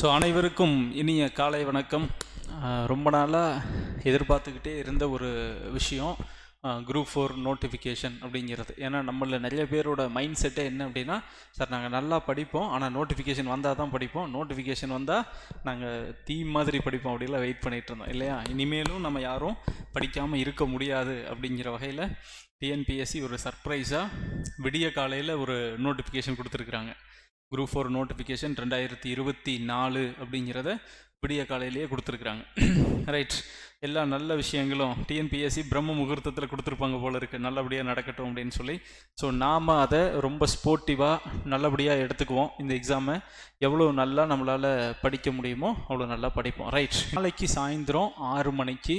So அனைவருக்கும் இனிய காலை வணக்கம். ரொம்ப நாளாக எதிர்பார்த்துக்கிட்டே இருந்த ஒரு விஷயம் குரூப் ஃபோர் நோட்டிஃபிகேஷன் அப்படிங்கிறது. ஏன்னா நம்மள நிறைய பேரோட மைண்ட் செட்டே என்ன அப்படின்னா சார் நாங்கள் நல்லா படிப்போம் ஆனால் நோட்டிஃபிகேஷன் வந்தால் தான் படிப்போம். நோட்டிஃபிகேஷன் வந்தால் நாங்கள் தீ மாதிரி படிப்போம் அப்படிலாம் வெயிட் பண்ணிகிட்டு இருந்தோம். இல்லையா? இனிமேலும் நம்ம யாரும் படிக்காமல் இருக்க முடியாது அப்படிங்கிற வகையில் டிஎன்பிஎஸ்சி ஒரு சர்ப்ரைஸாக விடிய காலையில் ஒரு நோட்டிஃபிகேஷன் கொடுத்துருக்குறாங்க. குரூப் ஃபோர் நோட்டிஃபிகேஷன் ரெண்டாயிரத்தி இருபத்தி நாலு அப்படிங்கிறத விடிய காலையிலேயே கொடுத்துருக்குறாங்க. ரைட் எல்லா நல்ல விஷயங்களும் டிஎன்பிஎஸ்சி பிரம்ம முகூர்த்தத்தில் கொடுத்துருப்பாங்க போல இருக்குது நல்லபடியாக நடக்கட்டும் அப்படின்னு சொல்லி. ஸோ நாம் அதை ரொம்ப ஸ்போர்ட்டிவாக நல்லபடியாக எடுத்துக்குவோம். இந்த எக்ஸாமை எவ்வளோ நல்லா நம்மளால் படிக்க முடியுமோ அவ்வளோ நல்லா படிப்போம். ரைட் நாளைக்கு சாயந்தரம் ஆறு மணிக்கு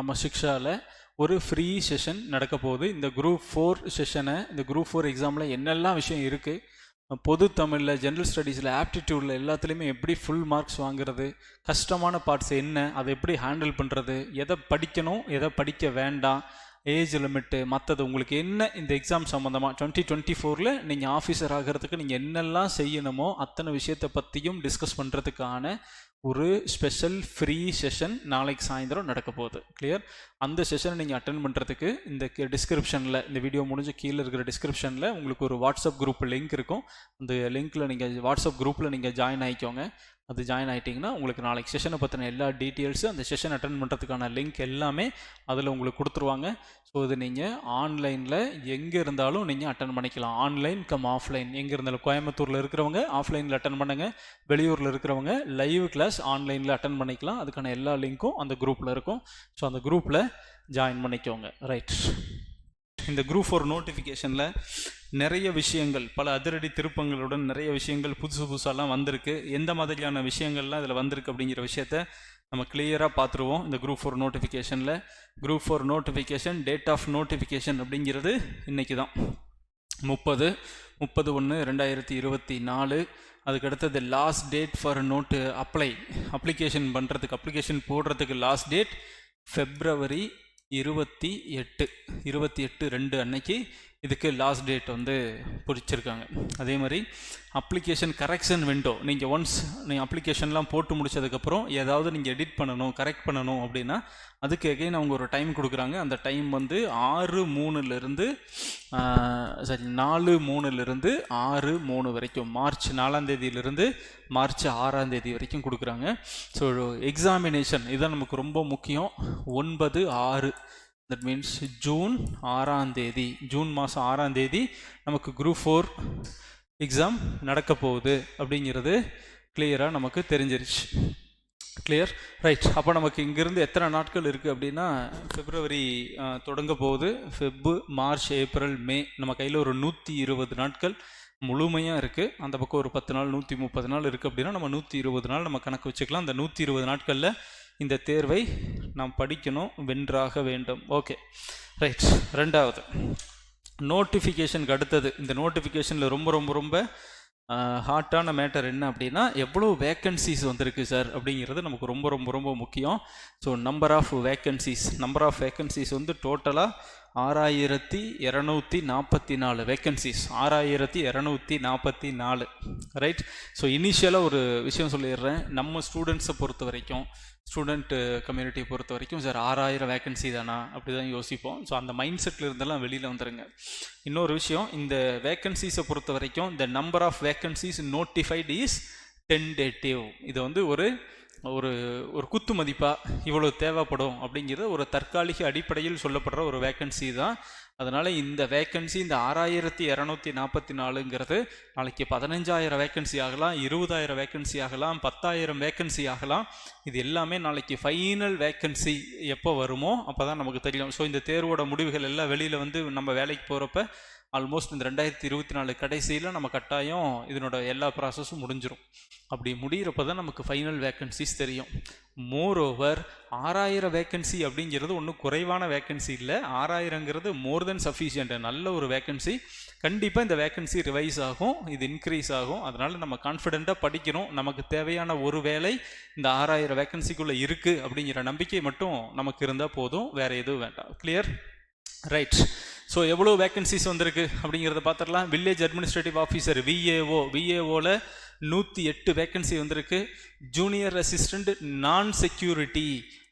நம்ம சிக்ஷாவில் ஒரு ஃப்ரீ செஷன் நடக்க போகுது. இந்த குரூப் ஃபோர் செஷனை இந்த குரூப் ஃபோர் எக்ஸாமில் என்னெல்லாம் விஷயம் இருக்குது பொது தமிழில் ஜென்ரல் ஸ்டடீஸில் ஆப்டிடியூடில் எல்லாத்துலேயுமே எப்படி ஃபுல் மார்க்ஸ் வாங்குறது கஷ்டமான பார்ட்ஸ் என்ன அதை எப்படி ஹேண்டில் பண்ணுறது எதை படிக்கணும் எதை படிக்க வேண்டாம் ஏஜ் லிமிட்டு மற்றது உங்களுக்கு என்ன இந்த எக்ஸாம் சம்மந்தமாக டுவெண்ட்டி டுவெண்ட்டி ஃபோரில் நீங்கள் ஆஃபீஸர் ஆகிறதுக்கு நீங்கள் என்னெல்லாம் செய்யணுமோ அத்தனை விஷயத்தை பற்றியும் டிஸ்கஸ் பண்ணுறதுக்கான ஒரு ஸ்பெஷல் ஃப்ரீ செஷன் நாளைக்கு சாயந்தரம் நடக்க போகுது கிளியர் அந்த செஷனை நீங்கள் அட்டன் பண்ணுறதுக்கு இந்த டிஸ்கிரிப்ஷனில் இந்த வீடியோ முடிஞ்ச கீழே இருக்கிற டிஸ்கிரிப்ஷனில் உங்களுக்கு ஒரு வாட்ஸ்அப் குரூப் லிங்க் இருக்கும். அந்த லிங்க்கில் நீங்கள் வாட்ஸ்அப் குரூப்பில் நீங்கள் ஜாயின் ஆகிக்கோங்க அது ஜாயின் ஆகிட்டிங்கன்னா உங்களுக்கு நாளைக்கு செஷனை பற்றின எல்லா டீட்டெயில்ஸும் அந்த செஷன் அட்டன் பண்ணுறதுக்கான லிங்க் எல்லாமே அதில் உங்களுக்கு கொடுத்துருவாங்க. ஸோ இது நீங்கள் ஆன்லைனில் எங்கே இருந்தாலும் நீங்கள் அட்டன் பண்ணிக்கலாம். ஆன்லைன் கம் ஆஃப்லைன் எங்கே இருந்தாலும் கோயம்புத்தூரில் இருக்கிறவங்க ஆஃப்லைனில் அட்டன் பண்ணுங்கள் வெளியூரில் இருக்கிறவங்க லைவ் கிளாஸ் ஆன்லைனில் அட்டன் பண்ணிக்கலாம். அதுக்கான எல்லா லிங்க்கும் அந்த குரூப்பில் இருக்கும். ஸோ அந்த குரூப்பில் ஜாயின் பண்ணிக்கோங்க. ரைட் இந்த குரூப் ஒரு நோட்டிஃபிகேஷனில் நிறைய விஷயங்கள் பல அதிரடி திருப்பங்களுடன் நிறைய விஷயங்கள் புதுசு புதுசாலாம் வந்திருக்கு. எந்த மாதிரியான விஷயங்கள்லாம் இதில் வந்திருக்கு அப்படிங்கிற விஷயத்த நம்ம கிளியராக பார்த்துருவோம். இந்த குரூப் ஃபோர் நோட்டிஃபிகேஷனில் group four notification date of notification அப்படிங்கிறது இன்றைக்கி தான். முப்பது முப்பது ஒன்று ரெண்டாயிரத்தி இருபத்தி நாலு. அதுக்கு அடுத்தது லாஸ்ட் டேட் ஃபார் நோட்டு அப்ளை அப்ளிகேஷன் பண்ணுறதுக்கு அப்ளிகேஷன் போடுறதுக்கு லாஸ்ட் டேட் ஃபெப்ரவரி இருபத்தி எட்டு. இருபத்தி எட்டு ரெண்டு அன்னைக்கு இதுக்கு லாஸ்ட் டேட் வந்து பிடிச்சிருக்காங்க. அதே மாதிரி அப்ளிகேஷன் கரெக்ஷன் விண்டோ நீங்கள் ஒன்ஸ் நீங்கள் அப்ளிகேஷன்லாம் போட்டு முடிச்சதுக்கப்புறம் ஏதாவது நீங்கள் எடிட் பண்ணணும் கரெக்ட் பண்ணணும் அப்படின்னா அதுக்கு எகைன் அவங்க ஒரு டைம் கொடுக்குறாங்க. அந்த டைம் வந்து ஆறு மூணுலேருந்து சரி நாலு மூணுலேருந்து ஆறு மூணு வரைக்கும். மார்ச் நாலாம் தேதியிலிருந்து மார்ச் ஆறாம் தேதி வரைக்கும் கொடுக்குறாங்க. ஸோ எக்ஸாமினேஷன் இதுதான் நமக்கு ரொம்ப முக்கியம். ஒன்பது ஆறு தட் மீன்ஸ் ஜூன் ஆறாம் தேதி ஜூன் மாதம் ஆறாம் தேதி நமக்கு குரூப் ஃபோர் எக்ஸாம் நடக்க போகுது அப்படிங்கிறது கிளியராக நமக்கு தெரிஞ்சிருச்சு. கிளியர் ரைட் அப்போ நமக்கு இங்கேருந்து எத்தனை நாட்கள் இருக்குது அப்படின்னா பிப்ரவரி தொடங்க போகுது. ஃபெப்பு மார்ச் ஏப்ரல் மே நம்ம கையில் ஒரு நூற்றி இருபது நாட்கள் முழுமையாக இருக்குது அந்த பக்கம் ஒரு பத்து நாள் நூற்றி முப்பது நாள் இருக்குது அப்படின்னா நம்ம நூற்றி இருபது நாள் நம்ம கணக்கு வச்சுக்கலாம். அந்த நூற்றி இருபது நாட்களில் இந்த தேர்வை நாம் படிக்கணும் வென்றாக வேண்டும். ஓகே ரைட் ரெண்டாவது. நோட்டிஃபிகேஷனுக்கு அடுத்தது. இந்த நோட்டிஃபிகேஷனில் ரொம்ப ரொம்ப ரொம்ப ஹாட்டான மேட்டர் என்ன அப்படின்னா எவ்வளோ வேக்கன்சிஸ் வந்திருக்கு சார் அப்படிங்கிறது நமக்கு ரொம்ப ரொம்ப ரொம்ப முக்கியம். So number of vacancies number of vacancies வந்து டோட்டலாக ஆறாயிரத்தி இரநூத்தி நாற்பத்தி நாலு வேக்கன்சிஸ் ஆறாயிரத்தி இரநூத்தி நாற்பத்தி நாலு. ரைட் ஸோ இனிஷியலாக ஒரு விஷயம் சொல்லிடுறேன். நம்ம ஸ்டூடெண்ட்ஸை பொறுத்த வரைக்கும் ஸ்டூடெண்ட் கம்யூனிட்டியை பொறுத்த வரைக்கும் சார் ஆறாயிரம் வேக்கன்சி தானா? அப்படி தான் யோசிப்போம். ஸோ அந்த மைண்ட் செட்டில் இருந்தெல்லாம் வெளியில் வந்துருங்க. இன்னொரு விஷயம் இந்த வேக்கன்சிஸை பொறுத்த வரைக்கும் the number of vacancies notified is tentative இது வந்து ஒரு ஒரு ஒரு குத்து மதிப்பாக இவ்வளோ தேவைப்படும் அப்படிங்கிறது ஒரு தற்காலிக அடிப்படையில் சொல்லப்படுற ஒரு வேக்கன்சி தான். அதனால் இந்த வேக்கன்சி இந்த ஆறாயிரத்தி இரநூத்தி நாற்பத்தி நாலுங்கிறது நாளைக்கு பதினஞ்சாயிரம் வேக்கன்சி ஆகலாம் இருபதாயிரம் வேக்கன்சி ஆகலாம் பத்தாயிரம் வேக்கன்சி ஆகலாம். இது எல்லாமே நாளைக்கு ஃபைனல் வேக்கன்சி எப்போ வருமோ அப்போ தான் நமக்கு தெரியும். ஸோ இந்த தேர்வோட முடிவுகள் எல்லாம் வெளியில் வந்து நம்ம வேலைக்கு போகிறப்ப ஆல்மோஸ்ட் இந்த ரெண்டாயிரத்தி இருபத்தி நாலு கடைசியில் நம்ம கட்டாயம் இதனோட எல்லா ப்ராசஸும் முடிஞ்சிடும் அப்படி முடிகிறப்ப தான் நமக்கு ஃபைனல் வேக்கன்சிஸ் தெரியும். மோர் ஓவர் ஆறாயிரம் வேக்கன்சி அப்படிங்கிறது ஒன்றும் குறைவான வேக்கன்சி இல்லை. ஆறாயிரங்கிறது மோர் தென் சஃபிஷியன்ட் நல்ல ஒரு வேக்கன்சி கண்டிப்பாக இந்த வேக்கன்சி ரிவைஸ் ஆகும். இது இன்க்ரீஸ் ஆகும். அதனால் நம்ம கான்ஃபிடெண்ட்டாக படிக்கணும் நமக்கு தேவையான ஒரு வேலை இந்த ஆறாயிரம் வேக்கன்சிக்குள்ளே இருக்குது அப்படிங்கிற நம்பிக்கை மட்டும் நமக்கு இருந்தால் போதும். வேறு எதுவும் வேண்டாம். கிளியர் ரைட் ஸோ எவ்வளோ வேக்கன்சிஸ் வந்திருக்கு அப்படிங்கிறத பார்த்துடலாம். வில்லேஜ் அட்மினிஸ்ட்ரேட்டிவ் ஆஃபீஸர் விஏஓ விஏஓவில் நூற்றி எட்டு வேக்கன்சி வந்திருக்கு. ஜூனியர் அசிஸ்டண்ட் நான் செக்யூரிட்டி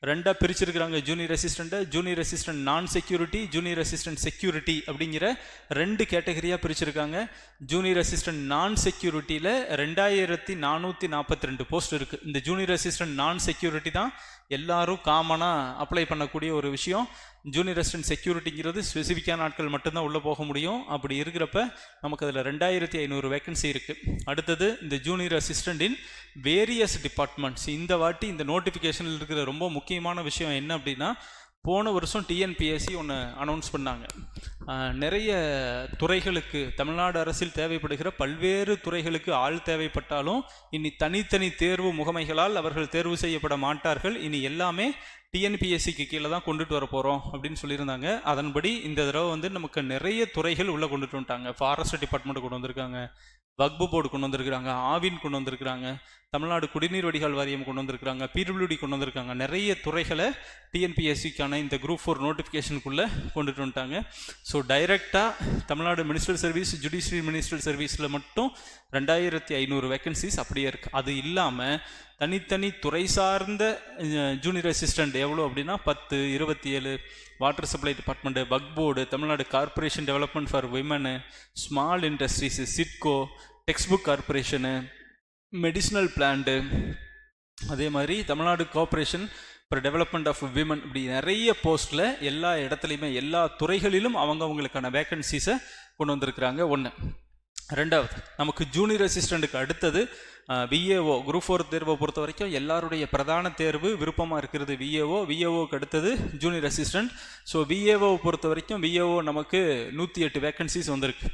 ரெண்டாக பிரிச்சிருக்கிறாங்க. Junior அசிஸ்டண்ட்டை junior assistant non security junior assistant security அப்படிங்கிற ரெண்டு கேட்டகரியாக பிரிச்சிருக்காங்க. ஜூனியர் அசிஸ்டன்ட் நான் செக்யூரிட்டியில் ரெண்டாயிரத்தி நானூற்றி நாற்பத்தி ரெண்டு போஸ்ட் இருக்குது இந்த ஜூனியர் அசிஸ்டன்ட் நான் செக்யூரிட்டி தான் எல்லாரும் காமனாக அப்ளை பண்ணக்கூடிய ஒரு விஷயம். ஜூனியர் ரெசிடென்ட் செக்யூரிட்டிங்கிறது ஸ்பெசிஃபிக்கான ஆட்கள் மட்டும்தான் உள்ளே போக முடியும். அப்படி இருக்கிறப்ப நமக்கு அதில் ரெண்டாயிரத்தி ஐநூறு வேகன்சி இருக்குது அடுத்தது இந்த junior assistant in various departments இந்த வாட்டி இந்த நோட்டிஃபிகேஷனில் இருக்கிற ரொம்ப முக்கியமான விஷயம் என்ன அப்படின்னா போன வருஷம் டிஎன்பிஎஸ்சி ஒன்று அனௌன்ஸ் பண்ணாங்க. நிறைய துறைகளுக்கு தமிழ்நாடு அரசில் தேவைப்படுகிற பல்வேறு துறைகளுக்கு ஆள் தேவைப்பட்டாலும் இனி தனித்தனி தேர்வு முகமைகளால் அவர்கள் தேர்வு செய்யப்பட மாட்டார்கள். இனி எல்லாமே டிஎன்பிஎஸ்சிக்கு கீழே தான் கொண்டுட்டு வர போகிறோம் அப்படின்னு சொல்லியிருந்தாங்க. அதன்படி இந்த தடவை வந்து நமக்கு நிறைய துறைகள் உள்ளே கொண்டுட்டு வந்துட்டாங்க. ஃபாரஸ்ட் டிபார்ட்மெண்ட் கொண்டு வந்திருக்காங்க. வக்பு போர்டு கொண்டு வந்திருக்கிறாங்க. ஆவின் கொண்டு வந்திருக்கிறாங்க. தமிழ்நாடு குடிநீர் வடிகால் வாரியம் கொண்டு வந்திருக்கிறாங்க. பிடபிள்யூடி கொண்டு வந்திருக்காங்க. நிறைய துறைகளை டிஎன்பிஎஸ்சிக்கான இந்த குரூப் ஃபோர் நோட்டிஃபிகேஷனுக்குள்ளே கொண்டுட்டு வந்துட்டாங்க. ஸோ டைரெக்டாக Tamil Nadu ministerial service judicial ministerial சர்வீஸில் மட்டும் ரெண்டாயிரத்தி ஐநூறு வேகன்சிஸ் அப்படியே இருக்குது அது இல்லாமல் தனித்தனி துறை சார்ந்த ஜூனியர் அசிஸ்டண்ட் எவ்வளோ அப்படின்னா பத்து இருபத்தி ஏழு water supply department buck board Tamil Nadu corporation development for women small industries SIDCO text book corporation medicinal plant அதே மாதிரி Tamil Nadu cooperation for development of women இப்படி நிறைய போஸ்ட்டில் எல்லா இடத்துலையுமே எல்லா துறைகளிலும் அவங்க அவங்களுக்கான வேக்கன்சிஸை கொண்டு வந்திருக்கிறாங்க. ஒன்று ரெண்டாவது நமக்கு ஜூனியர் அசிஸ்டண்ட்டுக்கு அடுத்தது விஏஓ குரூப் ஃபோர் தேர்வை பொறுத்த வரைக்கும் எல்லாருடைய பிரதான தேர்வு விருப்பமாக இருக்கிறது விஏஓ விஏஓக்கு அடுத்தது ஜூனியர் அசிஸ்டண்ட் ஸோ விஏஓ பொறுத்த வரைக்கும் விஏஓ நமக்கு நூற்றி எட்டு வேக்கன்சிஸ் வந்திருக்கு.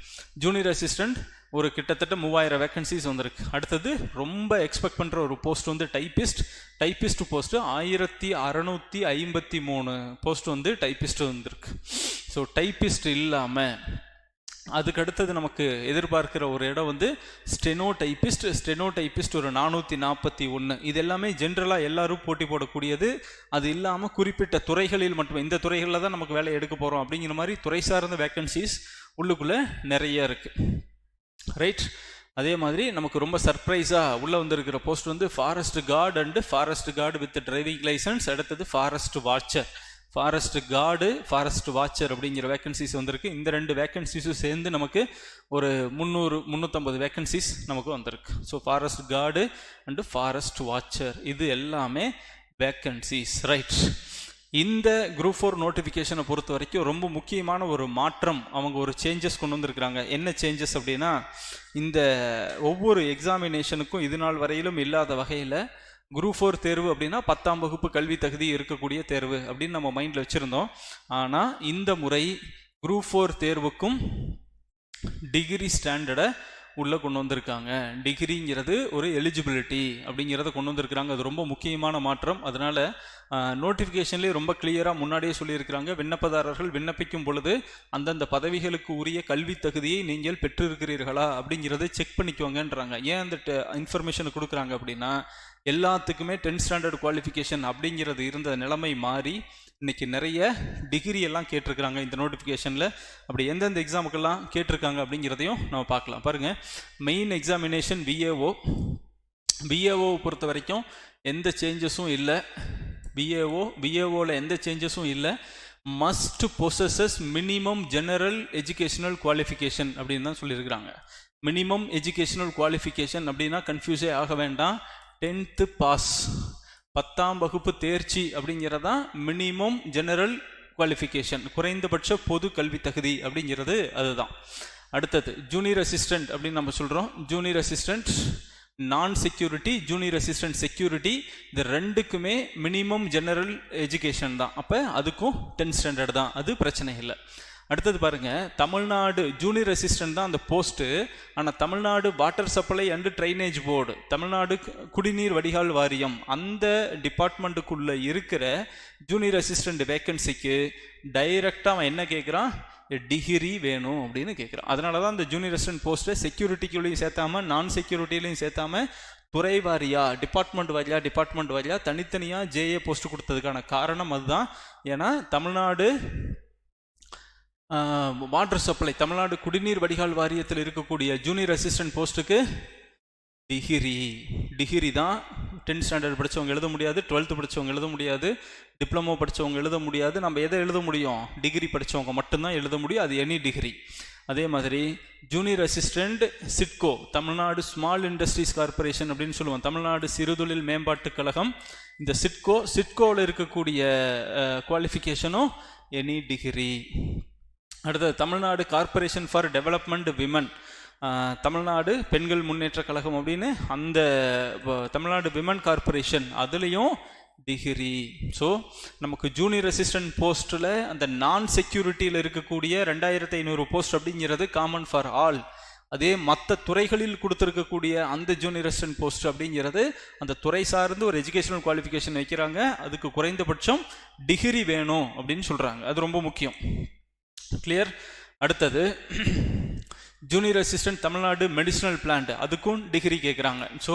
ஜூனியர் அசிஸ்டண்ட் ஒரு கிட்டத்தட்ட மூவாயிரம் வேக்கன்சிஸ் வந்திருக்கு. அடுத்தது ரொம்ப எக்ஸ்பெக்ட் பண்ணுற ஒரு போஸ்ட் வந்து டைப்பிஸ்ட் டைப்பிஸ்ட் போஸ்ட்டு ஆயிரத்தி அறநூற்றி ஐம்பத்தி மூணு போஸ்ட் வந்து டைப்பிஸ்ட் வந்திருக்கு. ஸோ டைப்பிஸ்ட் இல்லாமல் அதுக்கு அடுத்தது நமக்கு எதிர்பார்க்கிற ஒரு இடம் வந்து ஸ்டெனோ டைப்பிஸ்ட் ஸ்டெனோ டைப்பிஸ்ட் ஒரு நானூற்றி நாற்பத்தி ஒன்று இது எல்லாமே ஜென்ரலாக எல்லாரும் போட்டி போடக்கூடியது. அது இல்லாமல் குறிப்பிட்ட துறைகளில் மட்டும் இந்த துறைகளில் தான் நமக்கு வேலை எடுக்க போகிறோம் அப்படிங்கிற மாதிரி துறை சார்ந்த வேக்கன்சிஸ் உள்ளுக்குள்ளே நிறைய இருக்குது ரைட் அதே மாதிரி நமக்கு ரொம்ப சர்ப்ரைஸாக உள்ளே வந்திருக்கிற போஸ்ட் வந்து forest guard and forest guard with driving licence அடுத்தது forest watcher forest guard forest watcher அப்படிங்கிற வேக்கன்சிஸ் வந்திருக்கு. இந்த ரெண்டு வேக்கன்சிஸும் சேர்ந்து நமக்கு ஒரு முந்நூறு முந்நூற்றம்பது வேக்கன்சிஸ் நமக்கு வந்திருக்கு. So forest guard and forest watcher இது எல்லாமே வேக்கன்சிஸ் ரைட் இந்த குரூப் ஃபோர் நோட்டிஃபிகேஷனை பொறுத்த வரைக்கும் ரொம்ப முக்கியமான ஒரு மாற்றம் அவங்க ஒரு சேஞ்சஸ் கொண்டு வந்திருக்கிறாங்க. என்ன சேஞ்சஸ் அப்படின்னா இந்த ஒவ்வொரு எக்ஸாமினேஷனுக்கும் இது நாள் வரையிலும் இல்லாத வகையில் குரூப் ஃபோர் தேர்வு அப்படின்னா பத்தாம் வகுப்பு கல்வி தகுதி இருக்கக்கூடிய தேர்வு அப்படின்னு நம்ம மைண்டில் வச்சுருந்தோம். ஆனால் இந்த முறை குரூப் ஃபோர் தேர்வுக்கும் டிகிரி ஸ்டாண்டர்டை உள்ளே கொண்டு வந்திருக்காங்க. டிகிரிங்கிறது ஒரு எலிஜிபிலிட்டி அப்படிங்கிறத கொண்டு வந்திருக்கிறாங்க. அது ரொம்ப முக்கியமான மாற்றம். அதனால் நோட்டிஃபிகேஷன்லேயே ரொம்ப கிளியராக முன்னாடியே சொல்லியிருக்கிறாங்க. விண்ணப்பதாரர்கள் விண்ணப்பிக்கும் பொழுது அந்தந்த பதவிகளுக்கு உரிய கல்வி தகுதியை நீங்கள் பெற்றிருக்கிறீர்களா அப்படிங்கிறத செக் பண்ணிக்கோங்கன்றாங்க. ஏன் அந்த இன்ஃபர்மேஷனை கொடுக்குறாங்க அப்படின்னா எல்லாத்துக்குமே டென்த் ஸ்டாண்டர்ட் குவாலிஃபிகேஷன் அப்படிங்கிறது இருந்த நிலைமை மாறி இன்னைக்கு நிறைய டிகிரி எல்லாம் கேட்டிருக்கிறாங்க இந்த நோட்டிஃபிகேஷனில் அப்படி எந்தெந்த எக்ஸாமுக்கெல்லாம் கேட்டிருக்காங்க அப்படிங்கிறதையும் நம்ம பார்க்கலாம். பாருங்கள் மெயின் எக்ஸாமினேஷன் விஏஓ பிஏஓவை பொறுத்த வரைக்கும் எந்த சேஞ்சஸும் இல்லை. பிஏஓ பிஏஓவில் எந்த சேஞ்சஸும் இல்லை. Must possess minimum general educational qualification அப்படின்னு தான் சொல்லியிருக்கிறாங்க. மினிமம் எஜுகேஷனல் குவாலிஃபிகேஷன் அப்படின்னா கன்ஃபியூஸே ஆக வேண்டாம். டென்த்து பாஸ் பத்தாம் வகுப்பு தேர்ச்சி அப்படிங்கிறதான் மினிமம் ஜெனரல் குவாலிஃபிகேஷன் குறைந்தபட்ச பொது கல்வி தகுதி அப்படிங்கிறது அதுதான். அடுத்தது ஜூனியர் அசிஸ்டண்ட் அப்படின்னு நம்ம சொல்கிறோம் junior assistant non security junior assistant security இது ரெண்டுக்குமே மினிமம் ஜெனரல் எஜுகேஷன் தான். அப்போ அதுக்கும் டென்த் ஸ்டாண்டர்ட் தான். அது பிரச்சனை இல்லை. அடுத்தது பாருங்க தமிழ்நாடு ஜூனியர் அசிஸ்டன்ட் தான் அந்த போஸ்ட்டு ஆனால் Tamil Nadu water supply and drainage board Tamil Nadu குடிநீர் வடிகால் வாரியம் அந்த டிபார்ட்மெண்ட்டுக்குள்ளே இருக்கிற ஜூனியர் அசிஸ்டண்ட் வேக்கன்சிக்கு டைரெக்டாக அவன் என்ன கேட்குறான் டிகிரி வேணும் அப்படின்னு கேட்குறோம். அதனால தான் இந்த ஜூனியர் அசிஸ்டன்ட் போஸ்ட்டை செக்யூரிட்டிக்குள்ளேயும் சேர்த்தாம நான் செக்யூரிட்டிலையும் சேர்த்தாம துறை வாரியா டிபார்ட்மெண்ட் வாரியாக டிபார்ட்மெண்ட் வாரியாக தனித்தனியாக ஜேஏ போஸ்ட் கொடுத்ததுக்கான காரணம் அதுதான். ஏன்னா தமிழ்நாடு வாட்டர் சப்ளை தமிழ்நாடு குடிநீர் வடிகால் வாரியத்தில் இருக்கக்கூடிய ஜூனியர் அசிஸ்டன்ட் போஸ்ட்டுக்கு டிகிரி. டிகிரி தான் டென்த் ஸ்டாண்டர்ட் படித்தவங்க எழுத முடியாது டுவெல்த்து படித்தவங்க எழுத முடியாது டிப்ளமோ படித்தவங்க எழுத முடியாது. நம்ம எதை எழுத முடியும்? டிகிரி படித்தவங்க மட்டும்தான் எழுத முடியும் அது எனி டிகிரி அதே மாதிரி junior assistant SIDCO Tamil Nadu small industries corporation அப்படின்னு சொல்லுவோம். தமிழ்நாடு சிறுதொழில் மேம்பாட்டுக் கழகம். இந்த சிட்கோ சிட்கோவில் இருக்கக்கூடிய குவாலிஃபிகேஷனும் எனி டிகிரி அடுத்தது Tamil Nadu corporation for development women Tamil Nadu பெண்கள் முன்னேற்ற கழகம் அப்படின்னு அந்த தமிழ்நாடு விமன் கார்ப்பரேஷன் அதுலேயும் டிகிரி. ஸோ நமக்கு ஜூனியர் அசிஸ்டன்ட் போஸ்ட்டில் அந்த நான் செக்யூரிட்டியில் இருக்கக்கூடிய ரெண்டாயிரத்தி ஐநூறு போஸ்ட் அப்படிங்கிறது காமன் ஃபார் ஆல் அதே மற்ற துறைகளில் கொடுத்துருக்கக்கூடிய அந்த ஜூனியர் அசிஸ்டன்ட் போஸ்ட் அப்படிங்கிறது அந்த துறை சார்ந்து ஒரு எஜுகேஷனல் குவாலிஃபிகேஷன் வைக்கிறாங்க. அதுக்கு குறைந்தபட்சம் டிகிரி வேணும் அப்படின்னு சொல்கிறாங்க அது ரொம்ப முக்கியம். கிளியர் அடுத்தது junior assistant Tamil Nadu medicinal plant அதுக்கும் டிகிரி கேட்குறாங்க ஸோ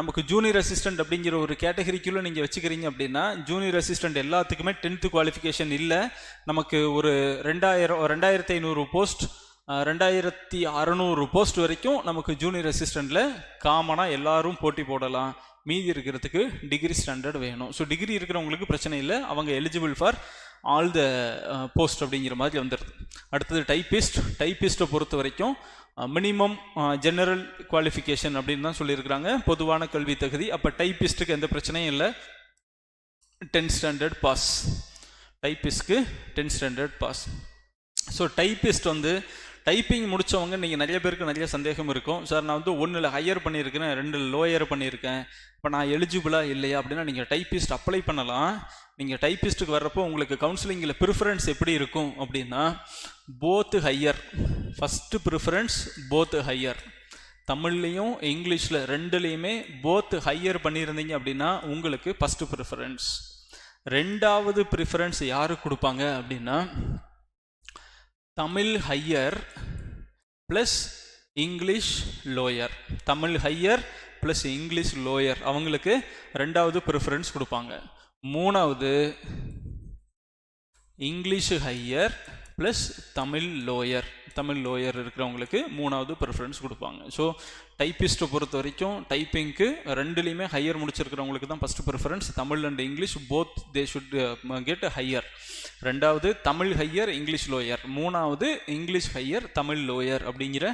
நமக்கு ஜூனியர் அசிஸ்டன்ட் அப்படிங்கிற ஒரு கேட்டகரிக்குள்ளே நீங்கள் வச்சுக்கிறீங்க அப்படின்னா ஜூனியர் அசிஸ்டன்ட் எல்லாத்துக்குமே டென்த்து குவாலிஃபிகேஷன் இல்லை. நமக்கு ஒரு ரெண்டாயிரம் ரெண்டாயிரத்தி ஐநூறு போஸ்ட் ரெண்டாயிரத்தி அறநூறு போஸ்ட் வரைக்கும் நமக்கு ஜூனியர் அசிஸ்டண்ட்டில் காமனாக எல்லாரும் போட்டி போடலாம். மீதி இருக்கிறதுக்கு டிகிரி ஸ்டாண்டர்ட் வேணும். ஸோ டிகிரி இருக்கிறவங்களுக்கு பிரச்சனை இல்லை. அவங்க eligible for all the post அப்படிங்கிற மாதிரி வந்துடுது அடுத்தது டைப்பிஸ்ட் டைப்பிஸ்ட்டை பொறுத்த வரைக்கும் மினிமம் ஜெனரல் குவாலிஃபிகேஷன் அப்படின்னு தான் சொல்லியிருக்கிறாங்க. பொதுவான கல்வி தகுதி. அப்போ டைப்பிஸ்ட்டுக்கு எந்த பிரச்சனையும் இல்லை. Tenth standard pass டைப்பிஸ்ட்க்கு tenth standard pass so typist வந்து டைப்பிங் முடித்தவங்க நீங்கள் நிறைய பேருக்கு நிறைய சந்தேகம் இருக்கும். சார் நான் வந்து ஒன்றில் ஹையர் பண்ணியிருக்கிறேன் ரெண்டு லோயர் பண்ணியிருக்கேன். இப்போ நான் எலிஜிபிளாக இல்லையா? அப்படின்னா நீங்கள் டைப்பிஸ்ட் அப்ளை பண்ணலாம். நீங்கள் டைப்பிஸ்ட்டுக்கு வர்றப்போ உங்களுக்கு கவுன்சிலிங்கில் ப்ரிஃபரன்ஸ் எப்படி இருக்கும் அப்படின்னா both higher first preference both higher தமிழ்லேயும் இங்கிலீஷில் ரெண்டுலேயுமே போத் ஹையர் பண்ணியிருந்தீங்க அப்படின்னா உங்களுக்கு ஃபஸ்ட்டு ப்ரிஃபரன்ஸ் ரெண்டாவது ப்ரிஃபரன்ஸ் யாருக்கு கொடுப்பாங்க அப்படின்னா Tamil higher plus English lower Tamil higher plus English lower அவங்களுக்கு ரெண்டாவது ப்ரிஃபரன்ஸ் கொடுப்பாங்க. மூணாவது English higher plus Tamil lower Tamil lower இருக்கிறவங்களுக்கு மூணாவது ப்ரிஃபரன்ஸ் கொடுப்பாங்க. ஸோ டைப்பிஸ்ட்டை பொறுத்த வரைக்கும் டைப்பிங்க்கு ரெண்டுலேயுமே ஹையர் முடிச்சிருக்கிறவங்களுக்கு தான் first preference Tamil and English both they should get higher ரெண்டாவது தமிழ் ஹையர் இங்கிலீஷ் லோயர். மூணாவது இங்கிலீஷ் ஹையர் தமிழ் லோயர் அப்படிங்கிற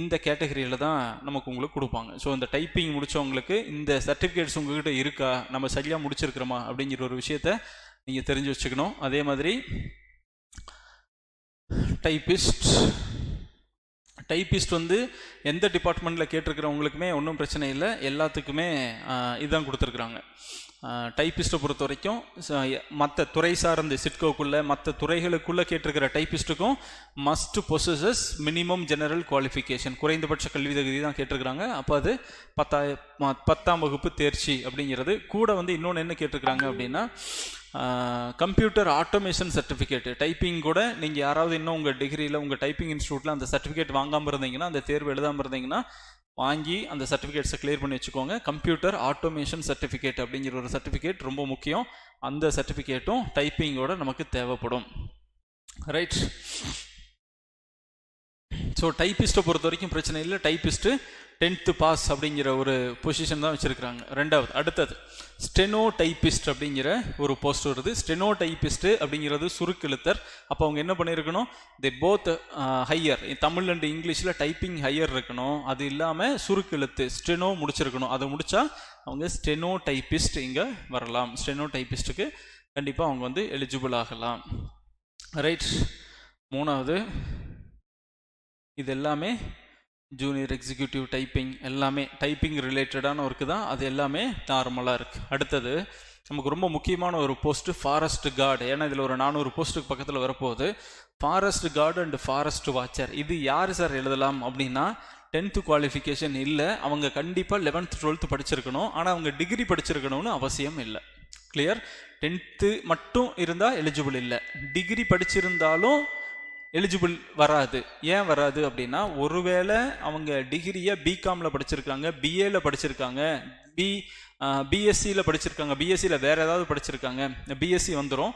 இந்த கேட்டகரியில் தான் நமக்கு உங்களுக்கு கொடுப்பாங்க. ஸோ இந்த டைப்பிங் முடித்தவங்களுக்கு இந்த சர்டிஃபிகேட்ஸ் உங்ககிட்ட இருக்கா? நம்ம சரியாக முடிச்சிருக்கிறோமா? அப்படிங்கிற ஒரு விஷயத்த நீங்கள் தெரிஞ்சு வச்சுக்கணும். அதே மாதிரி டைப்பிஸ்ட். டைப்பிஸ்ட் வந்து எந்த டிபார்ட்மெண்ட்டில் கேட்டிருக்கிறவங்களுக்குமே ஒன்றும் பிரச்சனை இல்லை. எல்லாத்துக்குமே இதுதான் கொடுத்துருக்குறாங்க. டைப்பிஸ்ட்டை பொறுத்த வரைக்கும் மற்ற துறை சார்ந்த சிட்கோக்குள்ளே மற்ற துறைகளுக்குள்ளே கேட்டிருக்கிற டைப்பிஸ்ட்டுக்கும் must possess minimum general qualification குறைந்தபட்ச கல்வி தகுதி தான் கேட்டிருக்கிறாங்க. அப்போ அது பத்தாய ம- பத்தாம் வகுப்பு தேர்ச்சி அப்படிங்கிறது. கூட வந்து இன்னொன்று என்ன கேட்டிருக்கிறாங்க அப்படின்னா கம்ப்யூட்டர் ஆட்டோமேஷன் சர்டிஃபிகேட் டைப்பிங் கூட நீங்கள் யாராவது இன்னும் உங்கள் டிகிரியில் உங்கள் டைப்பிங் இன்ஸ்டியூட்டில் அந்த சர்டிஃபிகேட் வாங்காமல் இருந்தீங்கன்னா அந்த தேர்வு எழுதாமல் இருந்தீங்கன்னா வாங்கி அந்த சர்டிஃபிகேட்ஸை கிளியர் பண்ணி வச்சுக்கோங்க. கம்ப்யூட்டர் ஆட்டோமேஷன் சர்டிஃபிகேட் அப்படிங்கிற ஒரு சர்டிஃபிகேட் ரொம்ப முக்கியம். அந்த சர்டிஃபிகேட்டும் டைப்பிங்கோட நமக்கு தேவைப்படும். ரைட் ஸோ டைப்பிஸ்ட்டை பொறுத்த வரைக்கும் பிரச்சனை இல்லை. டைப்பிஸ்ட்டு டென்த்து பாஸ் அப்படிங்கிற ஒரு பொசிஷன் தான் வச்சுருக்கிறாங்க. ரெண்டாவது அடுத்தது ஸ்டெனோ டைப்பிஸ்ட் அப்படிங்கிற ஒரு போஸ்ட் வருது. ஸ்டெனோ டைப்பிஸ்ட்டு அப்படிங்கிறது சுருக்கெழுத்தர். அப்போ அவங்க என்ன பண்ணியிருக்கணும் the both higher uh, Tamil and இங்கிலீஷில் டைப்பிங் ஹையர் இருக்கணும். அது இல்லாமல் சுருக்கெழுத்து ஸ்டெனோ முடிச்சிருக்கணும். அதை முடித்தா அவங்க ஸ்டெனோ டைப்பிஸ்ட் இங்கே வரலாம். ஸ்டெனோ டைப்பிஸ்ட்டுக்கு கண்டிப்பாக அவங்க வந்து எலிஜிபிள் ஆகலாம். ரைட் மூணாவது இது எல்லாமே ஜூனியர் எக்ஸிக்யூட்டிவ் டைப்பிங் எல்லாமே டைப்பிங் ரிலேட்டடான ஒர்க்கு தான். அது எல்லாமே நார்மலாக இருக்குது அடுத்தது நமக்கு ரொம்ப முக்கியமான ஒரு போஸ்ட்டு ஃபாரஸ்ட் கார்டு ஏன்னா இதில் ஒரு நானூறு போஸ்ட்டுக்கு பக்கத்தில் வரப்போகுது. Forest guard and forest watcher இது யார் சார் எழுதலாம் அப்படின்னா டென்த்து குவாலிஃபிகேஷன் இல்லை. அவங்க கண்டிப்பாக லெவன்த் டுவெல்த்து படிச்சிருக்கணும். ஆனால் அவங்க டிகிரி படிச்சிருக்கணும்னு அவசியம் இல்லை. கிளியர் டென்த்து மட்டும் இருந்தால் எலிஜிபிள் இல்லை. டிகிரி படிச்சிருந்தாலும் எலிஜிபிள் வராது. ஏன் வராது அப்படின்னா ஒருவேளை அவங்க டிகிரியை பிகாமில் படிச்சிருக்காங்க பிஏல படிச்சிருக்காங்க பி பிஎஸ்சியில் படிச்சிருக்காங்க பிஎஸ்சியில் வேறு ஏதாவது படிச்சிருக்காங்க பிஎஸ்சி வந்துடும்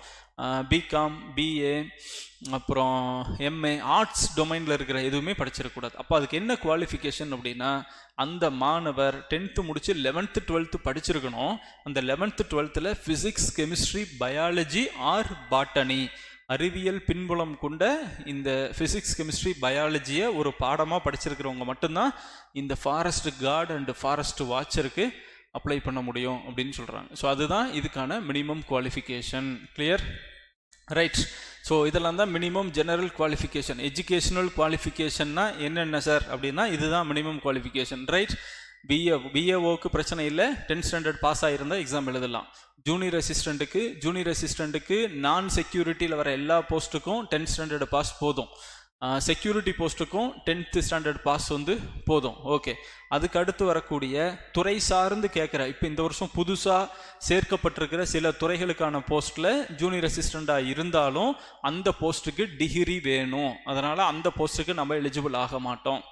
பிகாம் பிஏ அப்புறம் எம்ஏ ஆர்ட்ஸ் டொமைனில் இருக்கிற எதுவுமே படிச்சிடக்கூடாது. அப்போ அதுக்கு என்ன குவாலிஃபிகேஷன் அப்படின்னா அந்த மாணவர் டென்த்து முடித்து லெவன்த்து டுவெல்த்து படிச்சிருக்கணும். அந்த லெவன்த்து டுவெல்த்தில் physics chemistry biology or botany அறிவியல் பின்புலம் கொண்ட இந்த ஃபிசிக்ஸ் கெமிஸ்ட்ரி பயாலஜியை ஒரு பாடமாக படிச்சிருக்கிறவங்க மட்டும்தான் இந்த ஃபாரஸ்ட் கார்டு அண்ட் ஃபாரஸ்ட் வாட்சருக்கு அப்ளை பண்ண முடியும் அப்படின்னு சொல்கிறாங்க ஸோ அதுதான் இதுக்கான minimum qualification clear right so இதெல்லாம் தான் மினிமம் ஜெனரல் குவாலிஃபிகேஷன் எஜுகேஷனல் குவாலிஃபிகேஷன்னா என்னென்ன சார் அப்படின்னா இதுதான் மினிமம் குவாலிஃபிகேஷன் ரைட் பிஏ பிஏஓக்கு பிரச்சனை இல்லை. டென்த் ஸ்டாண்டர்ட் பாஸ் ஆகிருந்தால் எக்ஸாம் எழுதலாம். ஜூனியர் அசிஸ்டண்ட்டுக்கு ஜூனியர் அசிஸ்டண்ட்டுக்கு நான் செக்யூரிட்டியில் வர எல்லா போஸ்ட்டுக்கும் டென்த் ஸ்டாண்டர்டு பாஸ் போதும். செக்யூரிட்டி போஸ்ட்டுக்கும் டென்த்து ஸ்டாண்டர்ட் பாஸ் வந்து போதும். ஓகே அதுக்கு அடுத்து வரக்கூடிய துறை சார்ந்து கேட்குற இப்போ இந்த வருஷம் புதுசாக சேர்க்கப்பட்டிருக்கிற சில துறைகளுக்கான போஸ்ட்டில் ஜூனியர் அசிஸ்டண்ட்டாக இருந்தாலும் அந்த போஸ்ட்டுக்கு டிகிரி வேணும். அதனால் அந்த போஸ்ட்டுக்கு நம்ம எலிஜிபிள் ஆக மாட்டோம்.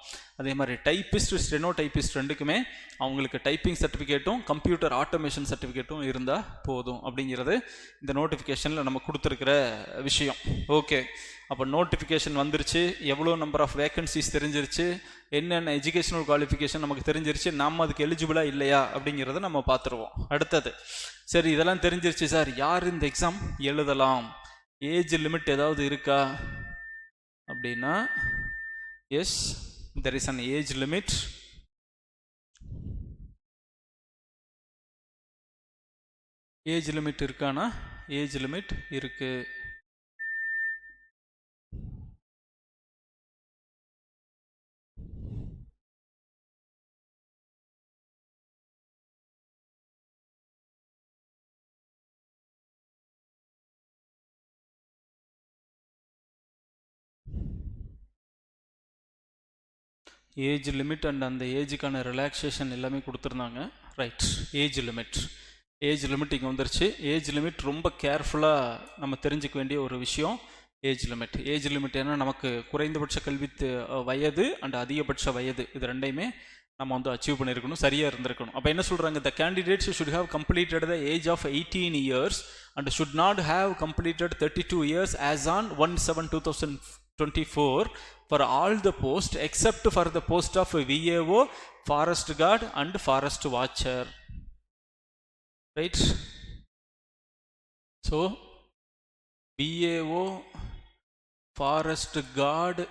அதே மாதிரி டைப்பிஸ்ட் ஸ்டெனோ டைப்பிஸ்ட் ரெண்டுக்குமே அவங்களுக்கு டைப்பிங் சர்டிஃபிகேட்டும் கம்ப்யூட்டர் ஆட்டோமேஷன் சர்டிஃபிகேட்டும் இருந்தால் போதும் அப்படிங்கிறது இந்த நோட்டிஃபிகேஷனில் நம்ம கொடுத்துருக்கிற விஷயம். ஓகே அப்போ நோட்டிஃபிகேஷன் வந்துருச்சு எவ்வளோ நம்பர் ஆஃப் வேக்கன்சிஸ் தெரிஞ்சிருச்சு என்னென்ன எஜுகேஷனல் குவாலிஃபிகேஷன் நமக்கு தெரிஞ்சிருச்சு நம்ம அதுக்கு எலிஜிபிளா இல்லையா அப்படிங்கிறத நம்ம பார்த்துருவோம். அடுத்தது சரி இதெல்லாம் தெரிஞ்சிருச்சு சார் யார் இந்த எக்ஸாம் எழுதலாம்? ஏஜ் லிமிட் ஏதாவது இருக்கா? அப்படின்னா yes there is an age limit age limit இருக்கானா? ஏஜ் லிமிட் இருக்குது ஏஜ் லிமிட் அண்ட் அந்த ஏஜுக்கான ரிலாக்ஸேஷன் எல்லாமே கொடுத்துருந்தாங்க. Right age limit. Age limit இங்கே வந்துருச்சு. ஏஜ் லிமிட் ரொம்ப கேர்ஃபுல்லாக நம்ம தெரிஞ்சுக்க வேண்டிய ஒரு விஷயம். Age limit. ஏஜ் லிமிட் ஏன்னா நமக்கு குறைந்தபட்ச கல்வி வயது அண்ட் அதிகபட்ச வயது. இது ரெண்டையுமே நம்ம வந்து அச்சீவ் பண்ணியிருக்கணும் சரியாக இருந்திருக்கணும். அப்போ என்ன சொல்கிறாங்க the candidates should have completed the age of eighteen years and should not have completed thirty two years as on one seven two thousand twenty four for all the post except for the post of VAO forest guard and forest watcher right so VAO forest guard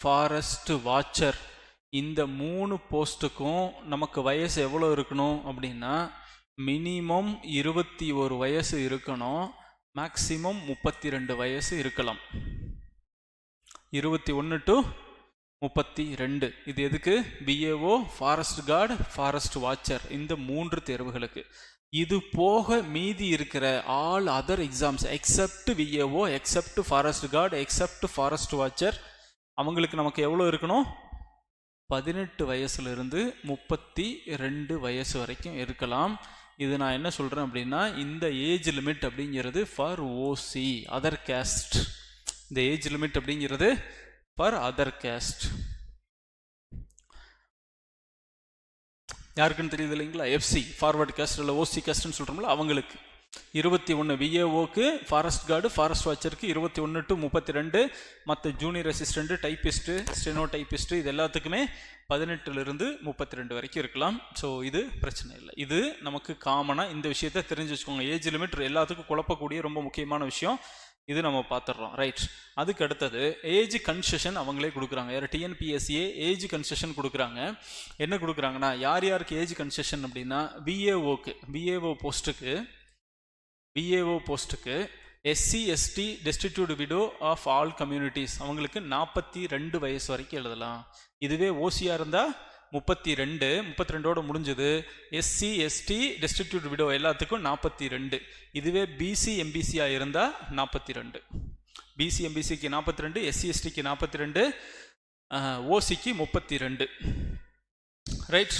forest watcher இந்த மூணு போஸ்ட்டுக்கும் நமக்கு வயசு எவ்வளோ இருக்கணும் அப்படின்னா minimum இருபத்தி ஒரு வயசு இருக்கணும் மேக்ஸிமம் முப்பத்தி ரெண்டு வயசு இருக்கலாம். இருபத்தி ஒன்று டு முப்பத்தி ரெண்டு. இது எதுக்கு? PAO forest guard forest watcher இந்த மூன்று தேர்வுகளுக்கு. இது போக மீதி இருக்கிற all other exams except VAO except forest guard except forest watcher அவங்களுக்கு நமக்கு எவ்வளோ இருக்கணும்? பதினெட்டு வயசுலேருந்து முப்பத்தி ரெண்டு வயசு வரைக்கும் இருக்கலாம். இது நான் என்ன சொல்கிறேன் அப்படின்னா இந்த ஏஜ் லிமிட் அப்படிங்கிறது ஃபார் ஓசி அதர் கேஸ்ட் இந்த ஏஜ் லிமிட் அப்படிங்கிறது பர் அதர் கேஸ்ட் யாருக்குன்னு தெரியுது இல்லைங்களா? எஃப்சி ஃபார்வர்ட் கேஸ்ட் இல்லை ஓசி கேஸ்ட்னு சொல்கிறோம்ல அவங்களுக்கு. இருபத்தி ஒன்று விஏஓக்கு ஃபாரஸ்ட் கார்டு ஃபாரஸ்ட் வாட்சருக்கு இருபத்தி ஒன்று டு முப்பத்தி ரெண்டு மற்ற junior assistant typist steno typist இது எல்லாத்துக்குமே பதினெட்டுலேருந்து முப்பத்தி ரெண்டு வரைக்கும் இருக்கலாம். ஸோ இது பிரச்சனை இல்லை. இது நமக்கு காமனாக இந்த விஷயத்த தெரிஞ்சு வச்சுக்கோங்க. ஏஜ் லிமிட் எல்லாத்துக்கும் குழப்பக்கூடிய ரொம்ப முக்கியமான விஷயம். இது நம்ம பார்த்துடுறோம். ரைட் அதுக்கு அடுத்தது ஏஜ் கன்செஷன் அவங்களே கொடுக்குறாங்க. யார்? டிஎன்பிஎஸ்சியே ஏஜ் கன்செஷன் கொடுக்குறாங்க. என்ன கொடுக்குறாங்கன்னா யார் யாருக்கு ஏஜ் கன்செஷன் அப்படின்னா பிஏஓக்கு பிஏஓ போஸ்ட்டுக்கு பிஏஓ போஸ்ட்டுக்கு SC ST destitute widow of all communities அவங்களுக்கு நாற்பத்தி ரெண்டு வயசு வரைக்கும் எழுதலாம். இதுவே ஓசியாக இருந்தால் முப்பத்தி ரெண்டு முப்பத்தி ரெண்டோட முடிஞ்சது. எஸ்சி எஸ்டி டெஸ்டிடியூட் விடோ எல்லாத்துக்கும் நாற்பத்தி ரெண்டு. இதுவே பிசி எம்பிசியாக இருந்தால் நாற்பத்தி ரெண்டு. பிசி எம்பிசிக்கு நாற்பத்தி ரெண்டு எஸ்சி எஸ்டிக்கு நாற்பத்தி ரெண்டு ஓசிக்கு முப்பத்தி ரெண்டு. ரைட்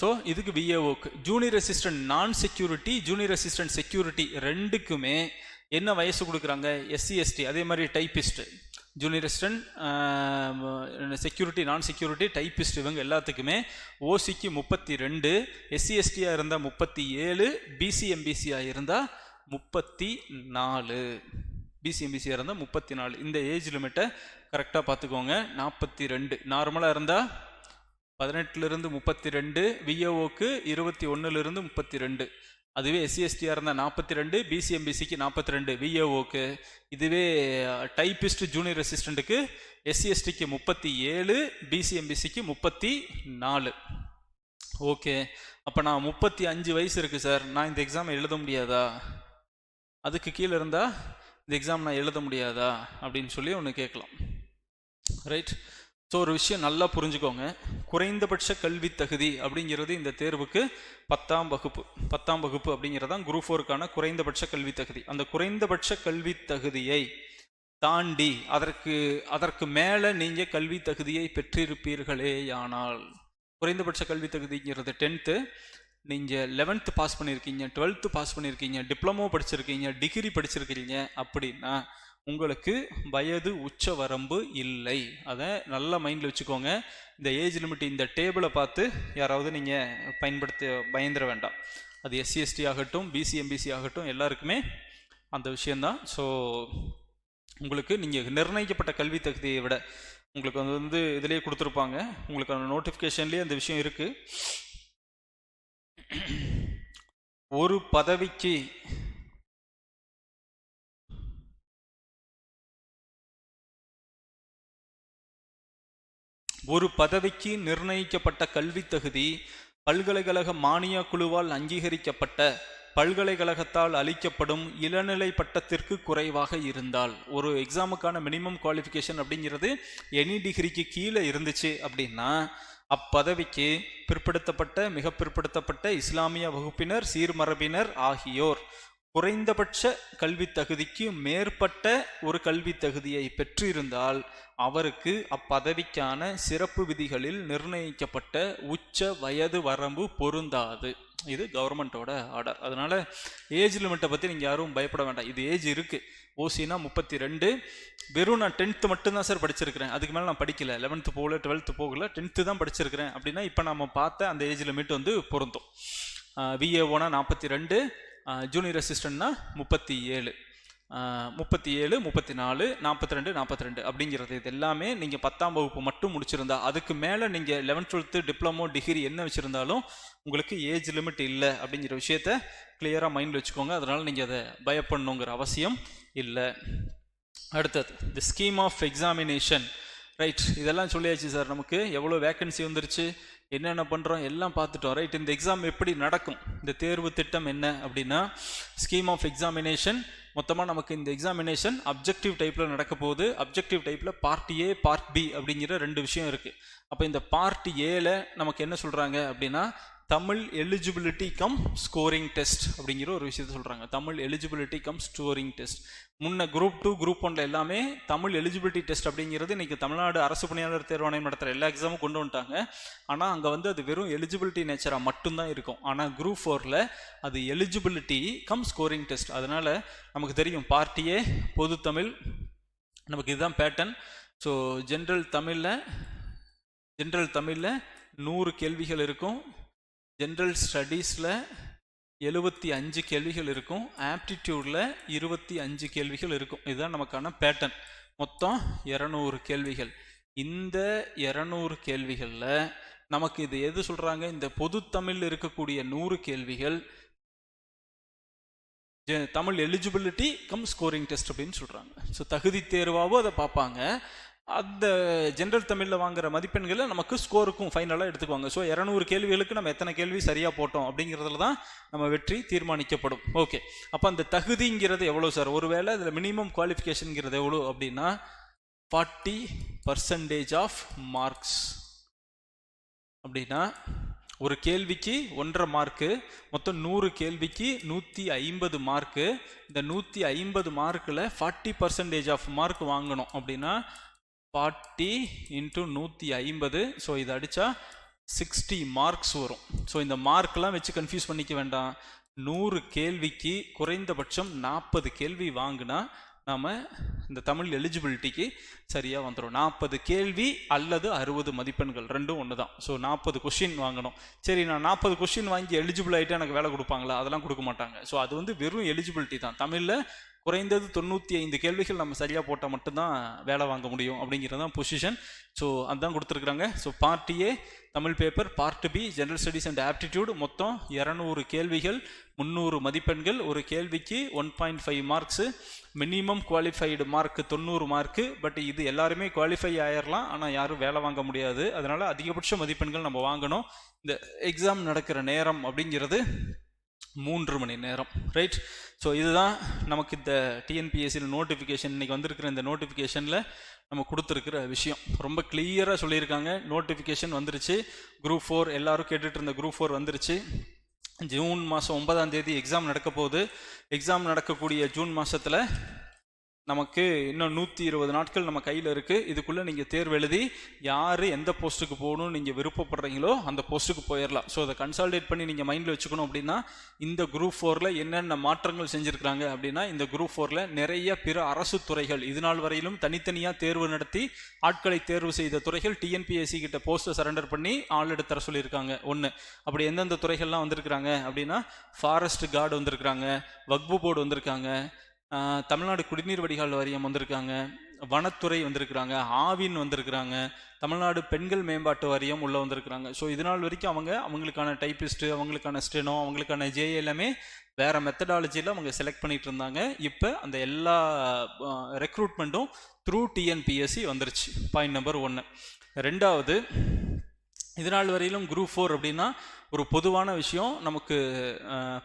ஸோ இதுக்கு விஏஓக்கு junior assistant non security junior assistant security ரெண்டுக்குமே என்ன வயசு கொடுக்குறாங்க? எஸ்சி எஸ்டி அதே மாதிரி typist junior assistant security non security typist இவங்க எல்லாத்துக்குமே ஓசிக்கு முப்பத்தி ரெண்டு எஸ்சி எஸ்டியாக இருந்தால் முப்பத்தி ஏழு பிசிஎம்பிசியாக இருந்தால் முப்பத்தி நாலு பிசிஎம்பிசியாக இருந்தால் முப்பத்தி நாலு இந்த ஏஜ் லிமிட்டை கரெக்டாக பார்த்துக்கோங்க. நாற்பத்தி ரெண்டு நார்மலாக இருந்தால் பதினெட்டுலேருந்து முப்பத்தி ரெண்டு விஏஓக்கு இருபத்தி ஒன்றுலேருந்து முப்பத்தி ரெண்டு அதுவே எஸ்சிஎஸ்டியாக இருந்தால் நாற்பத்தி ரெண்டு பிசிஎம்பிசிக்கு நாற்பத்தி ரெண்டு விஏஓக்கு இதுவே டைப்பிஸ்ட் ஜூனியர் அசிஸ்டண்ட்டுக்கு எஸ்சிஎஸ்டிக்கு முப்பத்தி ஏழு பிசிஎம்பிசிக்கு முப்பத்தி நாலு. ஓகே அப்போ நான் முப்பத்தி அஞ்சு வயசு இருக்குது சார் நான் இந்த எக்ஸாம் எழுத முடியாதா? அதுக்கு கீழே இருந்தால் இந்த எக்ஸாம் நான் எழுத முடியாதா? அப்படின்னு சொல்லி ஒன்று கேட்கலாம். ரைட் ஸோ ஒரு விஷயம் நல்லா புரிஞ்சுக்கோங்க. குறைந்தபட்ச கல்வி தகுதி அப்படிங்கிறது இந்த தேர்வுக்கு பத்தாம் வகுப்பு பத்தாம் வகுப்பு அப்படிங்கிறதான் குரூப் ஃபோருக்கான குறைந்தபட்ச கல்வி தகுதி. அந்த குறைந்தபட்ச கல்வி தகுதியை தாண்டி அதற்கு அதற்கு மேலே நீங்கள் கல்வி தகுதியை பெற்றிருப்பீர்களேயானால் குறைந்தபட்ச கல்வி தகுதிங்கிறது டென்த்து நீங்கள் லெவன்த்து பாஸ் பண்ணியிருக்கீங்க டுவெல்த்து பாஸ் பண்ணியிருக்கீங்க டிப்ளமோ படிச்சிருக்கீங்க டிகிரி படிச்சிருக்கீங்க அப்படின்னா உங்களுக்கு வயது உச்ச வரம்பு இல்லை. அதை நல்லா மைண்டில் வச்சுக்கோங்க. இந்த ஏஜ் லிமிட் இந்த டேபிளை பார்த்து யாராவது நீங்கள் பயன்படுத்த பயந்துட வேண்டாம். அது எஸ்சிஎஸ்டி ஆகட்டும் பிசி எம்பிசி ஆகட்டும் எல்லாருக்குமே அந்த விஷயந்தான் ஸோ உங்களுக்கு நீங்கள் நிர்ணயிக்கப்பட்ட கல்வி தகுதியை விட உங்களுக்கு அது வந்து இதிலேயே கொடுத்துருப்பாங்க. உங்களுக்கு அந்த நோட்டிஃபிகேஷன்லேயே அந்த விஷயம் இருக்குது ஒரு பதவிக்கு ஒரு பதவிக்கு நிர்ணயிக்கப்பட்ட கல்வி தகுதி பல்கலைக்கழக மானிய குழுவால் அங்கீகரிக்கப்பட்ட பல்கலைக்கழகத்தால் அளிக்கப்படும் இளநிலை பட்டத்திற்கு குறைவாக இருந்தால். ஒரு எக்ஸாமுக்கான மினிமம் குவாலிஃபிகேஷன் அப்படிங்கிறது எனி டிகிரிக்கு கீழே இருந்துச்சு அப்படின்னா அப்பதவிக்கு பிற்படுத்தப்பட்ட மிக பிற்படுத்தப்பட்ட இஸ்லாமிய வகுப்பினர் சீர்மரபினர் ஆகியோர். குறைந்தபட்ச கல்வி தகுதிக்கு மேற்பட்ட ஒரு கல்வி தகுதியை பெற்றிருந்தால் அவருக்கு அப்பதவிக்கான சிறப்பு விதிகளில் நிர்ணயிக்கப்பட்ட உச்ச வயது வரம்பு பொருந்தாது. இது கவர்மெண்ட்டோட ஆர்டர் அதனால் ஏஜ் லிமிட்டை பற்றி நீங்கள் யாரும் பயப்பட வேண்டாம். இது ஏஜ் இருக்குது ஓசினா முப்பத்தி ரெண்டு வெறும் நான் டென்த்து மட்டும்தான் சார் படிச்சிருக்கிறேன். அதுக்கு மேலே நான் படிக்கல. லெவன்த்து போகல டுவெல்த்து போகல டென்த்து தான் படிச்சிருக்கிறேன். அப்படின்னா இப்போ நம்ம பார்த்த அந்த ஏஜ் லிமிட் வந்து பொருந்தும். விஏஓனா நாற்பத்தி ரெண்டு ஜூனியர் அசிஸ்டன்ட்னா முப்பத்தி ஏழு. முப்பத்தி ஏழு முப்பத்தி நாலு நாற்பத்தி ரெண்டு நாற்பத்தி ரெண்டு அப்படிங்கிறது இது எல்லாமே நீங்கள் பத்தாம் வகுப்பு மட்டும் முடிச்சிருந்தா அதுக்கு மேலே நீங்கள் லெவன்த் டுவெல்த்து டிப்ளமோ டிகிரி என்ன வச்சுருந்தாலும் உங்களுக்கு ஏஜ் லிமிட் இல்லை அப்படிங்கிற விஷயத்த கிளியராக மைண்டில் வச்சுக்கோங்க. அதனால் நீங்கள் அதை பயப்படணுங்கிற அவசியம் இல்லை. அடுத்தது the scheme of examination right இதெல்லாம் சொல்லியாச்சு சார் நமக்கு எவ்வளோ வேக்கன்சி வந்துருச்சு? என்னென்ன பண்ணுறோம் எல்லாம் பார்த்துட்டோம் ரைட் இந்த எக்ஸாம் எப்படி நடக்கும்? இந்த தேர்வு திட்டம் என்ன அப்படின்னா ஸ்கீம் ஆஃப் எக்ஸாமினேஷன் மொத்தமாக நமக்கு இந்த எக்ஸாமினேஷன் அப்ஜெக்டிவ் டைப்பில் நடக்க போகுது. அப்ஜெக்டிவ் டைப்பில் பார்ட் ஏ பார்ட் பி அப்படிங்கிற ரெண்டு விஷயம் இருக்குது அப்போ இந்த பார்ட் ஏல நமக்கு என்ன சொல்கிறாங்க அப்படின்னா Tamil eligibility cum scoring test அப்படிங்கிற ஒரு விஷயத்த சொல்கிறாங்க Tamil eligibility cum scoring test முன்ன குரூப் டூ குரூப் ஒன்ல எல்லாமே தமிழ் எலிஜிபிலிட்டி டெஸ்ட் அப்படிங்கிறது இன்னைக்கு தமிழ்நாடு அரசு பணியாளர் தேர்வாணையம் நடத்துகிற எல்லா எக்ஸாமும் கொண்டு வந்துட்டாங்க. ஆனால் அங்கே வந்து அது வெறும் எலிஜிபிலிட்டி நேச்சராக மட்டும்தான் இருக்கும். ஆனால் குரூப் ஃபோரில் அது எலிஜிபிலிட்டி கம் ஸ்கோரிங் டெஸ்ட் அதனால் நமக்கு தெரியும் பார்ட்டியே பொது தமிழ் நமக்கு இதுதான் பேட்டர்ன் ஸோ ஜென்ரல் தமிழில் ஜென்ரல் தமிழில் நூறு கேள்விகள் இருக்கும். ஜென்ரல் ஸ்டடீஸில் எழுபத்தி அஞ்சு கேள்விகள் இருக்கும். ஆப்டிடியூடில் இருபத்தி அஞ்சு கேள்விகள் இருக்கும். இதுதான் நமக்கான பேட்டர்ன் மொத்தம் இரநூறு கேள்விகள். இந்த இரநூறு கேள்விகளில் நமக்கு இது எது சொல்கிறாங்க இந்த பொது தமிழில் இருக்கக்கூடிய நூறு கேள்விகள். Tamil eligibility cum scoring test அப்படின்னு சொல்கிறாங்க ஸோ தகுதி தேர்வாகவும் அதை பார்ப்பாங்க. அந்த ஜென்ரல் தமிழில் வாங்குற மதிப்பெண்களை நமக்கு ஸ்கோருக்கும் ஃபைனலாக எடுத்துக்குவாங்க. ஸோ இரநூறு கேள்விகளுக்கு நம்ம எத்தனை கேள்வி சரியாக போட்டோம் அப்படிங்கிறதுல தான் நம்ம வெற்றி தீர்மானிக்கப்படும். ஓகே அப்போ அந்த தகுதிங்கிறது எவ்வளோ சார் ஒருவேளை அதில் மினிமம் குவாலிஃபிகேஷனுங்கிறது எவ்வளோ அப்படின்னா ஃபார்ட்டி பர்சன்டேஜ் ஆஃப் மார்க்ஸ் அப்படின்னா ஒரு கேள்விக்கு ஒன்றரை மார்க்கு மொத்தம் நூறு கேள்விக்கு நூற்றி ஐம்பது மார்க்கு இந்த நூற்றி ஐம்பது மார்க்கில் ஃபார்ட்டி பர்சன்டேஜ் ஆஃப் மார்க் வாங்கணும் அப்படின்னா ஃபார்ட்டி இன்ட்டு நூற்றி ஐம்பது. ஸோ இதை அடித்தா சிக்ஸ்டி மார்க்ஸ் வரும். ஸோ இந்த மார்க்லாம் வச்சு கன்ஃபியூஸ் பண்ணிக்க வேண்டாம். நூறு கேள்விக்கு குறைந்தபட்சம் நாற்பது கேள்வி வாங்கினா நாம் இந்த தமிழ் எலிஜிபிலிட்டிக்கு சரியாக வந்துடும் நாற்பது கேள்வி அல்லது அறுபது மதிப்பெண்கள் ரெண்டும் ஒன்று தான் ஸோ நாற்பது கொஷின் வாங்கணும். சரி நான் நாற்பது கொஷின் வாங்கி எலிஜிபிள் ஆகிட்டு எனக்கு வேலை கொடுப்பாங்களா? அதெல்லாம் கொடுக்க மாட்டாங்க. ஸோ அது வந்து வெறும் எலிஜிபிலிட்டி தான். தமிழில் குறைந்தது தொண்ணூற்றி ஐந்து கேள்விகள் நம்ம சரியாக போட்டால் மட்டும்தான் வேலை வாங்க முடியும் அப்படிங்கிறது தான் பொசிஷன் ஸோ அதுதான் கொடுத்துருக்குறாங்க. So part A Tamil paper part B general studies and aptitude மொத்தம் இரநூறு கேள்விகள் முந்நூறு மதிப்பெண்கள். ஒரு கேள்விக்கு one point five marks minimum qualified mark தொண்ணூறு மார்க்கு பட் இது எல்லாருமே குவாலிஃபை ஆயிடலாம் ஆனால் யாரும் வேலை வாங்க முடியாது. அதனால் அதிகபட்ச மதிப்பெண்கள் நம்ம வாங்கணும். இந்த எக்ஸாம் நடக்கிற நேரம் அப்படிங்கிறது மூன்று மணி நேரம் ரைட் ஸோ இதுதான் நமக்கு இந்த டிஎன்பிஎஸ்சியில் நோட்டிஃபிகேஷன் இன்றைக்கி வந்திருக்கிற இந்த நோட்டிஃபிகேஷனில் நம்ம கொடுத்துருக்கிற விஷயம். ரொம்ப கிளியராக சொல்லியிருக்காங்க. நோட்டிஃபிகேஷன் வந்துருச்சு. குரூப் ஃபோர் எல்லாரும் கேட்டுட்டு இருந்த குரூப் ஃபோர் வந்துருச்சு. ஜூன் மாதம் ஒன்பதாம் தேதி எக்ஸாம் நடக்க போகுது. எக்ஸாம் நடக்கக்கூடிய ஜூன் மாதத்தில் நமக்கு இன்னும் நூற்றி இருபது நாட்கள் நம்ம கையில் இருக்குது இதுக்குள்ளே நீங்கள் தேர்வு எழுதி யார் எந்த போஸ்ட்டுக்கு போகணும்னு நீங்கள் விருப்பப்படுறீங்களோ அந்த போஸ்ட்டுக்கு போயிடலாம். ஸோ அதை கன்சால்டேட் பண்ணி நீங்கள் மைண்டில் வச்சுக்கணும் அப்படின்னா இந்த குரூப் ஃபோரில் என்னென்ன மாற்றங்கள் செஞ்சுருக்கிறாங்க அப்படின்னா இந்த குரூப் ஃபோரில் நிறைய பிற அரசு துறைகள் இது நாள் வரையிலும் தனித்தனியாக தேர்வு நடத்தி ஆட்களை தேர்வு செய்த துறைகள் டிஎன்பிஎஸ்சி கிட்ட போஸ்ட்டை சரண்டர் பண்ணி ஆள் எடுத்து தர சொல்லியிருக்காங்க. ஒன்று அப்படி எந்தெந்த துறைகள்லாம் வந்திருக்கிறாங்க அப்படின்னா ஃபாரஸ்ட் கார்டு வந்திருக்கிறாங்க வக்பு போர்டு வந்திருக்காங்க தமிழ்நாடு குடிநீர் வடிகால் வாரியம் வந்திருக்காங்க. வனத்துறை வந்திருக்கிறாங்க. ஆவின் வந்திருக்கிறாங்க. தமிழ்நாடு பெண்கள் மேம்பாட்டு வாரியம் உள்ளே வந்திருக்கிறாங்க. ஸோ இது நாள் வரைக்கும் அவங்க அவங்களுக்கான டைப்பிஸ்ட்டு அவங்களுக்கான ஸ்டெனோ அவங்களுக்கான ஜே எல்லாமே வேறு மெத்தடாலஜியில் அவங்க செலக்ட் பண்ணிகிட்டு இருந்தாங்க. இப்போ அந்த எல்லா ரெக்ரூட்மெண்ட்டும் த்ரூ டிஎன்பிஎஸ்சி வந்துருச்சு. பாயிண்ட் நம்பர் ஒன்று ரெண்டாவது இதனால் வரையிலும் குரூப் ஃபோர் அப்படின்னா ஒரு பொதுவான விஷயம். நமக்கு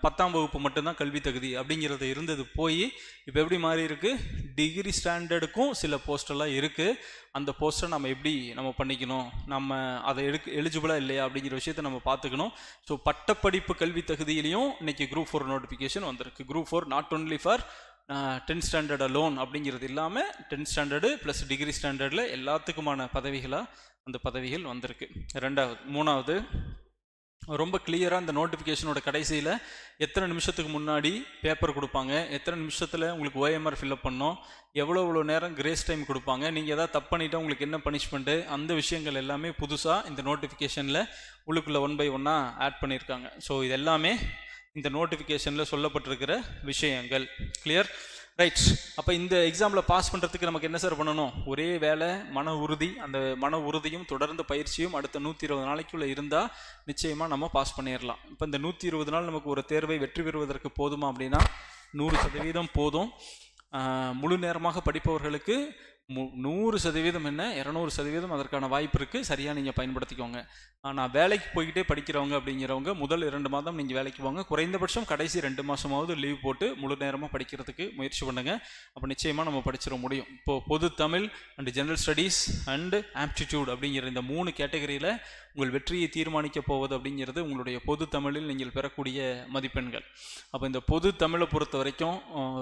பத்தாம் வகுப்பு மட்டும்தான் கல்வி தகுதி அப்படிங்கிறது இருந்தது போய் இப்போ எப்படி மாறி இருக்கு? டிகிரி ஸ்டாண்டர்டுக்கும் சில போஸ்டெல்லாம் இருக்குது அந்த போஸ்ட்டை நம்ம எப்படி நம்ம பண்ணிக்கணும்? நம்ம அதை எடுக்க எலிஜிபிளாக இல்லையா அப்படிங்கிற விஷயத்தை நம்ம பார்த்துக்கணும். ஸோ பட்டப்படிப்பு கல்வி தகுதியிலையும் இன்னைக்கு குரூப் ஃபோர் நோட்டிஃபிகேஷன் வந்திருக்கு. Group four not only for tenth standard alone அப்படிங்கிறது இல்லாமல் டென்த் ஸ்டாண்டர்டு ப்ளஸ் டிகிரி ஸ்டாண்டர்டில் எல்லாத்துக்குமான பதவிகளாக அந்த பதவிகள் வந்திருக்கு. ரெண்டாவது மூணாவது ரொம்ப கிளியராக இந்த நோட்டிஃபிகேஷனோட கடைசியில் எத்தனை நிமிஷத்துக்கு முன்னாடி பேப்பர் கொடுப்பாங்க? எத்தனை நிமிஷத்தில் உங்களுக்கு ஓஎம்ஆர் ஃபில்அப் பண்ணோம்? எவ்வளோ எவ்வளோ நேரம் கிரேஸ் டைம் கொடுப்பாங்க? நீங்கள் எதாவது தப்பு பண்ணிட்டால் உங்களுக்கு என்ன பனிஷ்மெண்ட்டு அந்த விஷயங்கள் எல்லாமே புதுசாக இந்த நோட்டிஃபிகேஷனில் உள்ளுக்குள்ளே ஒன் பை ஒன்னாக ஆட் பண்ணியிருக்காங்க ஸோ இது எல்லாமே இந்த நோட்டிஃபிகேஷனில் சொல்லப்பட்டிருக்கிற விஷயங்கள். கிளியர் ரைட் அப்போ இந்த எக்ஸாமில் பாஸ் பண்ணுறதுக்கு நமக்கு என்ன சார் பண்ணணும்? ஒரே வேலை மன உறுதி அந்த மன உறுதியும் தொடர்ந்து பயிற்சியும் அடுத்த நூற்றி இருபது நாளைக்குள்ளே இருந்தால் நிச்சயமாக நம்ம பாஸ் பண்ணிடலாம் இப்போ இந்த நூற்றி இருபது நாள் நமக்கு ஒரு தேர்வை வெற்றி பெறுவதற்கு போதுமா அப்படின்னா நூறு சதவீதம் போதும். முழு நேரமாக படிப்பவர்களுக்கு நூறு சதவீதம் என்ன? இரநூறு சதவீதம் அதற்கான வாய்ப்பு இருக்குது சரியாக நீங்கள் பயன்படுத்திக்கோங்க. ஆனால் வேலைக்கு போய்கிட்டே படிக்கிறவங்க அப்படிங்கிறவங்க முதல் இரண்டு மாதம் நீங்கள் வேலைக்கு போங்க. குறைந்தபட்சம் கடைசி ரெண்டு மாதமாவது லீவ் போட்டு முழு நேரமாக படிக்கிறதுக்கு முயற்சி பண்ணுங்கள் அப்போ நிச்சயமாக நம்ம படிச்சிட முடியும். இப்போது பொது Tamil and general studies and aptitude அப்படிங்கிற இந்த மூணு கேட்டகரியில் உங்கள் வெற்றியை தீர்மானிக்க போவது அப்படிங்கிறது உங்களுடைய பொது தமிழில் நீங்கள் பெறக்கூடிய மதிப்பெண்கள். அப்போ இந்த பொது தமிழை பொறுத்த வரைக்கும்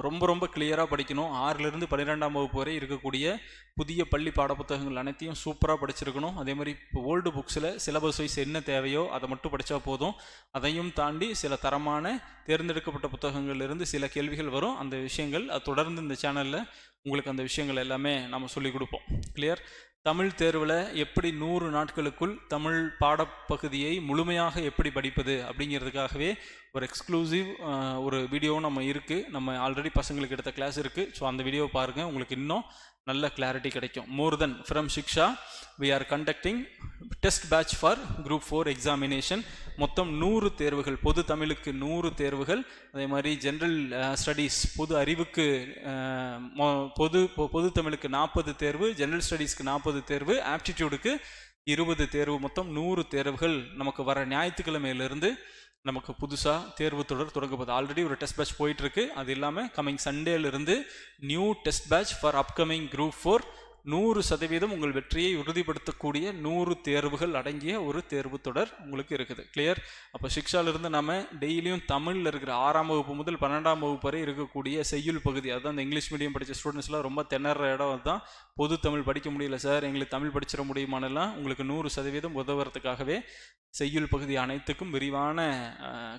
ரொம்ப ரொம்ப கிளியராக படிக்கணும். ஆறிலிருந்து பன்னிரெண்டாம் வகுப்பு வரை இருக்கக்கூடிய புதிய பள்ளி பாடப்புத்தகங்கள் அனைத்தையும் சூப்பராக படிச்சிருக்கணும். அதே மாதிரி இப்போ ஓல்டு புக்ஸில் சிலபஸ் வைஸ் என்ன தேவையோ அதை மட்டும் படித்தா போதும். அதையும் தாண்டி சில தரமான தேர்ந்தெடுக்கப்பட்ட புத்தகங்கள்லேருந்து சில கேள்விகள் வரும். அந்த விஷயங்கள் அது தொடர்ந்து இந்த சேனலில் உங்களுக்கு அந்த விஷயங்கள் எல்லாமே நம்ம சொல்லிக் கொடுப்போம். கிளியர் தமிழ் தேர்வில் எப்படி நூறு நாட்களுக்குள் தமிழ் பாடப்பகுதியை முழுமையாக எப்படி படிப்பது அப்படிங்கிறதுக்காகவே ஒரு எக்ஸ்க்ளூசிவ் ஒரு வீடியோ நம்ம இருக்குது நம்ம ஆல்ரெடி பசங்களுக்கு எடுத்த கிளாஸ் இருக்குது ஸோ அந்த வீடியோ பாருங்கள் உங்களுக்கு இன்னும் நல்ல கிளாரிட்டி கிடைக்கும். More then from Shiksha we are conducting test batch for group four examination மொத்தம் நூறு தேர்வுகள் பொது தமிழுக்கு நூறு தேர்வுகள். அதே மாதிரி ஜென்ரல் ஸ்டடீஸ் பொது அறிவுக்கு மொ- பொது பொ- பொது தமிழுக்கு நாற்பது தேர்வு ஜென்ரல் ஸ்டடீஸ்க்கு நாற்பது தேர்வு ஆப்டிடியூடுக்கு இருபது தேர்வு. மொத்தம் நூறு தேர்வுகள் நமக்கு வர ஞாயிற்றுக்கிழமையிலிருந்து நமக்கு புதுசாக தேர்வு தொடர் தொடங்க ஆல்ரெடி ஒரு டெஸ்ட் பேட்ச் போயிட்டுருக்கு அது இல்லாமல் coming சண்டேலேருந்து new test batch for upcoming group four நூறு சதவீதம் உங்கள் வெற்றியை உறுதிப்படுத்தக்கூடிய நூறு தேர்வுகள் அடங்கிய ஒரு தேர்வு தொடர் உங்களுக்கு இருக்குது. கிளியர் அப்போ சிக்ஷாலிருந்து நம்ம டெய்லியும் தமிழில் இருக்கிற ஆறாம் வகுப்பு முதல் பன்னெண்டாம் வகுப்பு வரை இருக்கக்கூடிய செய்யுள் பகுதி அதுதான் இந்த இங்கிலீஷ் மீடியம் படித்த ஸ்டூடெண்ட்ஸ்லாம் ரொம்ப திணற இடம் தான் பொது தமிழ் படிக்க முடியல சார் எங்களுக்கு தமிழ் படிச்சிட முடியுமானெல்லாம் உங்களுக்கு நூறு சதவீதம் உதவுறதுக்காகவே செய்யுள் பகுதி அனைத்துக்கும் விரிவான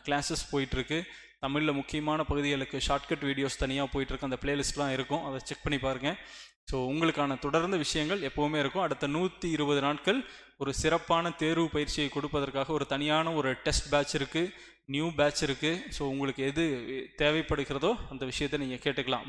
கிளாஸஸ் போயிட்டுருக்கு. தமிழில் முக்கியமான பகுதிகளுக்கு ஷார்ட்கட் வீடியோஸ் தனியாக போயிட்டுருக்கு. அந்த பிளேலிஸ்ட்லாம் இருக்கும். அதை செக் பண்ணி பாருங்கள் ஸோ உங்களுக்கான தொடர்ந்த விஷயங்கள் எப்போவுமே இருக்கும். அடுத்த நூற்றி இருபது நாட்கள் ஒரு சிறப்பான தேர்வு பயிற்சியை கொடுப்பதற்காக ஒரு தனியான ஒரு டெஸ்ட் பேட்ச் இருக்குது நியூ பேட்ச் இருக்குது ஸோ உங்களுக்கு எது தேவைப்படுகிறதோ அந்த விஷயத்தை நீங்கள் கேட்டுக்கலாம்.